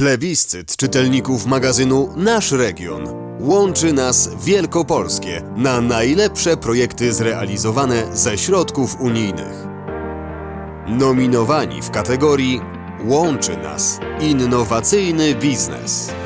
Plebiscyt czytelników magazynu Nasz Region łączy nas Wielkopolskie na najlepsze projekty zrealizowane ze środków unijnych. Nominowani w kategorii Łączy nas innowacyjny biznes.